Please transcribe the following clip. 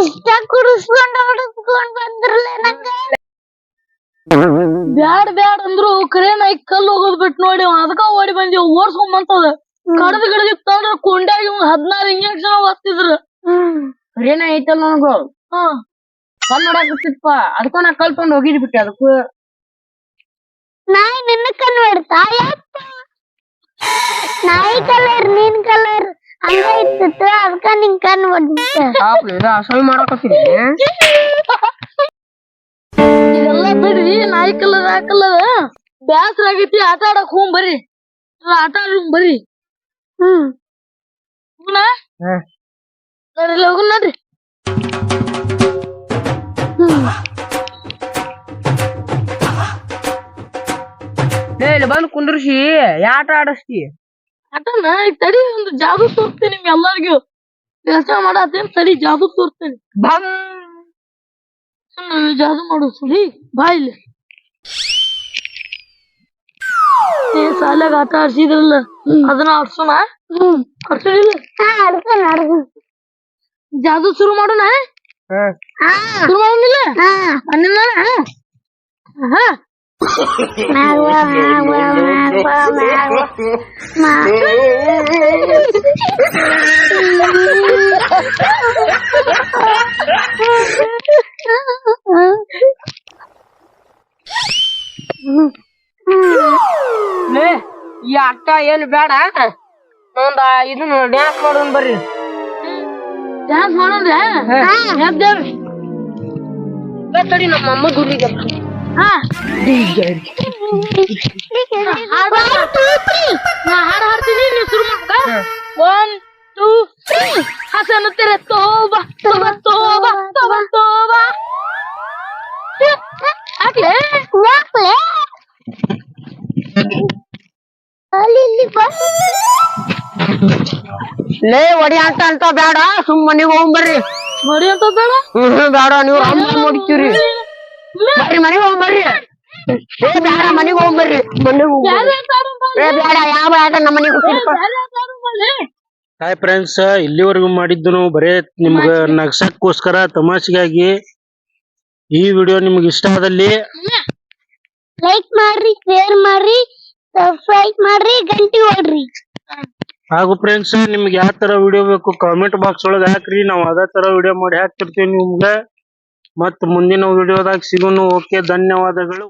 ಇಷ್ಟ ಕುಡಿಸ್ಕೊಂಡ್ ಹೊಡಿಸ್ಕೊಂಡ್ ಬಂದ್ರಲ್ಲ ನಂಗ. ಬ್ಯಾಡ್ ಬ್ಯಾಡ್ ಅಂದ್ರು ಕರೆ ನಾಯಿ ಕಲ್ಲು ಹೋಗೋದ್ ಬಿಟ್ ನೋಡಿ ಅದಕ್ಕ ಓಡಿ ಬಂದಿ ಓಡ್ಸ್ಕೊಂಡ್ ಬಂತದ. ಕಡದ ಗಿಡದಿ ತಂದ್ರ ಕುಂಡ್ಯಾಗ ಇವ್ ಹದ್ನಾರು ಇಂಜೆಕ್ಷನ್ ಒತ್ತಿದ್ರ ಕರೇನ ಐತಲ್ಲ ನನಗೂ? ಕಲ್ ನೋಡಾಕತ್ತಿಪ್ಪ ಅದಕ್ಕ ನಾ ಕಲ್ ತೊಗೊಂಡ್ ಹೋಗಿದ್ ಬಿಟ್ಟೆ ಅದಕ್ಕೂ. ನಾಯಿ ನಿನ್ನ ಬಿಡ್ತಾ ಯಪ್ಪ ನಾಯಿ ಕಲರ್ ನೀನ್ ಕಲರ್. ಹಂಗ ಇತ್ತಿತ್ತು ಅದಕ್ಕ ನಿನ್ ಕಣ್ ಇದು ಅಸಹ್ಯ ಮಾಡಾಕತ್ತೀನಿ ಇದೆಲ್ಲ ಬಿಡ್ರಿ ನಾಯಿ ಕಲ್ಲದ ಹಾಕಲ್ಲದ ಬ್ಯಾಸ್ರ ಆಗೈತಿ ಆಟ ಆಡಕ್ ಹೋಗ್ ಬರ್ರಿ. ಎಲ್ಲ ಆಟ ಆಡೋಣ ಬರ್ರಿ. ಹ್ಮ್. ಹೋಗುಣ ಹಾ. ನಡ್ರಿ ಹೋಗುಣ ನಡ್ರಿ. ಲೇ ಇಲ್ಲಿ ಬಂದ್ ಕುಂದ್ರಿಸಿ ಆಟ ಆಡಸ್ತಿ. ಈಗ ತಡಿ ಒಂದು ಜಾದು ತೋರಿಸ್ತೀನಿ ನಿಮ್ ಎಲ್ಲಾರ್ಗೂ. ಕೆಲಸ ಮಾಡತ್ತೇನ್ ತಡಿ ಜಾದು ತೋರಿಸ್ತೀನಿ. ಬಂ ಜಾದು ಮಾಡು ಸರಿ ಬಾ ಇಲ್ಲಿ. ಏ ಸಾಲಾಗ ಆಟ ಆಡ್ಸಿದ್ರಲ್ಲ ಅದನ್ನ ಆಡ್ಸೋಣ? ಅಡ್ಕೊಂಡ್ ಜಾದು ಶುರು ಮಾಡೋಣ? ಶುರು ಮಾಡೋಣ ಹಾ. ಹಾ. ಮ್ಯಾಗ್ವ magua, magua, magua. ಲೇ ಈ ಅಕ್ಕ ಏನು ಬೇಡ? ಒಂದ ಇದನ್ನ ಡ್ಯಾನ್ಸ್ ಮಾಡೋಣ ಬರ್ರಿ. ಡ್ಯಾನ್ಸ್ ಮಾಡೋಣ ತಡಿ ನಮ್ಮ ಅಮ್ಮ ಗುರಿಗೆ ಹಾ ಹಾಡು ನಾ ಹಾಡು ಹಾಡ್ತೀನಿ ನೀವು ಶುರು ಮಾಡ್ಕ ಒನ್ ಟೂ ತ್ರೀ ಹಸನುತ್ತೀರ ತೋಬ ತೋಬ ತೋಬ ತೋಬ ತೋಬ ಹಾಕ್ಲೆ ಯಾಕ್ಲೆ ಅಲ್ಲಿ ಇಲ್ಲಿ ಬಾ ಲೇ ಒಡಿ ಅಂತ ಅಂತ ಬೇಡ ಸುಮ್ ಮನಿಗ್ ಹೋಗ್ ಬರ್ರಿ ನೋಡಿ ಅಂತ ಬೇಡ ಹ್ಮ್ ಬೇಡ ನೀವು ಅಮ್ಮ ನೋಡ್ತೀರಿ ಬರ್ರಿ ಮನೆಗ್ ಹೋಗ್ ಬರ್ರಿ. ಏ ಬ್ಯಾಡ ಮನೆಗೆ ಹೋಗ್ ಬರ್ರಿ. ಮನೆಗೆ ಹೋಗ್ ಬರ್ರಿ. ಯಾರೇ ಏ ಬ್ಯಾಡ ಯಾವ ಆಟ ನಮ್ಮ ಮನೆಗೆ ಹಾಯ್ ಫ್ರೆಂಡ್ಸ್ ಇಲ್ಲಿವರೆಗೂ ಮಾಡಿದ್ದು ನಾವು ಬರೇ ನಿಮ್ಗ ನಗ್ಸಕ್ಕೋಸ್ಕರ ತಮಾಷೆಗಾಗಿ ಈ ವಿಡಿಯೋ ನಿಮ್ಗೆ ಇಷ್ಟ ಆದಲ್ಲಿ ಲೈಕ್ ಮಾಡ್ರಿ ಶೇರ್ ಮಾಡ್ರಿ ಸಬ್ಸ್ಕ್ರೈಬ್ ಮಾಡ್ರಿ ಗಂಟಿ ಹೊಡ್ರಿ. ಹಾಗೂ ಫ್ರೆಂಡ್ಸ್ ನಿಮ್ಗೆ ಯಾವ ತರ ವಿಡಿಯೋ ಬೇಕು ಕಾಮೆಂಟ್ ಬಾಕ್ಸ್ ಒಳಗೆ ಹಾಕ್ರಿ. ನಾವು ಅದೇ ತರ ವಿಡಿಯೋ ಮಾಡಿ ಹಾಕ್ತಿರ್ತೀವಿ ನಿಮ್ಗೆ. ಮತ್ ಮುಂದಿನ ವಿಡಿಯೋದಾಗ ಸಿಗೋಣ ಓಕೆ ಧನ್ಯವಾದಗಳು.